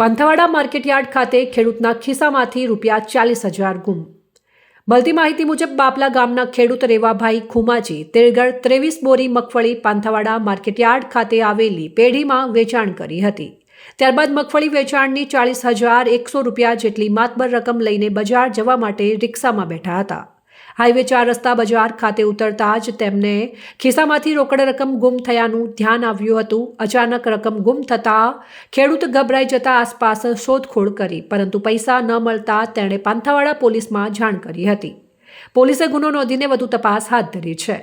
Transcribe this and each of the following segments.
Panthawada market yard ખાતે ખેડૂતના ખિસ્સામાંથી રૂપિયા ચાલીસ હજાર ગુમ. મળતી માહિતી મુજબ બાપલા ગામના ખેડૂત રેવાભાઈ ખુમાજી તેરગઢ ત્રેવીસ બોરી મગફળી પાંથાવાડા માર્કેટયાર્ડ ખાતે આવેલી પેઢીમાં વેચાણ કરી હતી. ત્યારબાદ મગફળી વેચાણની ચાલીસ હજાર એકસો રૂપિયા જેટલી માતબર રકમ લઈને બજાર જવા માટે રિક્ષામાં બેઠા હતા. હાઈવે ચાર રસ્તા બજાર ખાતે ઉતરતા જ તેમને ખિસ્સામાંથી રોકડ રકમ ગુમ થયાનું ધ્યાન આવ્યું હતું. અચાનક રકમ ગુમ થતાં ખેડૂત ગભરાઈ જતા આસપાસ શોધખોળ કરી, પરંતુ પૈસા ન મળતા તેણે પાંથાવાડા પોલીસમાં જાણ કરી હતી. પોલીસે ગુનો નોંધીને વધુ તપાસ હાથ ધરી છે.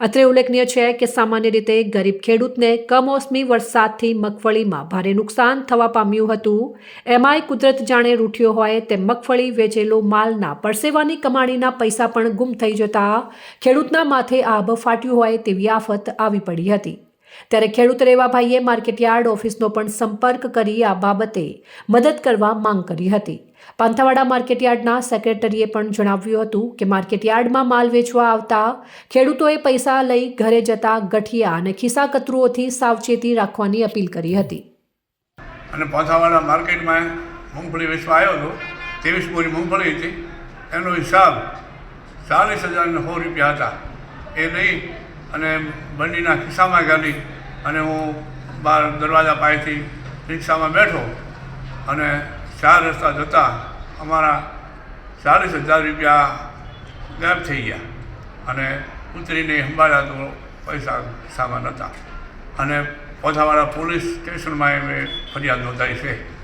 અત્રે ઉલ્લેખનીય છે કે સામાન્ય રીતે ગરીબ ખેડૂતને કમોસમી વરસાદથી મગફળીમાં ભારે નુકસાન થવા પામ્યું હતું. એમાંય કુદરત જાણે રૂઠ્યો હોય તેમ મગફળી વેચેલો માલના પરસેવાની કમાણીના પૈસા પણ ગુમ થઈ જતા ખેડૂતના માથે આભ ફાટ્યું હોય તેવી આફત આવી પડી હતી. ત્યારે ખેડૂત રેવાભાઈએ માર્કેટયાર્ડ ઓફિસનો પણ સંપર્ક કરી આ બાબતે મદદ કરવા માંગ કરી હતી. પાંથાવાડા માર્કેટયાર્ડના સેક્રેટરીએ પણ જણાવ્યું હતું કે માર્કેટયાર્ડમાં માલ વેચવા આવતા ખેડૂતોએ પૈસા લઈ ઘરે જતા ગઠિયા અને ખિસ્સા કતરુઓથી સાવચેતી રાખવાની અપીલ કરી હતી. અને પાંથાવાડા માર્કેટમાં મૂંગફળી વેચવા આવ્યો હતો, ત્રેવીસ બોરી મૂંગફળી હતી. એનો હિસાબ ચાલીસ હજારને સો રૂપિયા હતા. એ લઈ અને બંડીના ખિસ્સામાં ગાલી અને હું બહાર દરવાજા પાસેથી રિક્ષામાં બેઠો અને ચાર રસ્તા જતા અમારા ચાલીસ હજાર રૂપિયા ગાયબ થઈ ગયા અને ઉતરીને સંભાળ્યા તો પૈસા ખિસ્સામાં નહોતા. અને પોથાવાળા પોલીસ સ્ટેશનમાં મેં ફરિયાદ નોંધાઈ છે.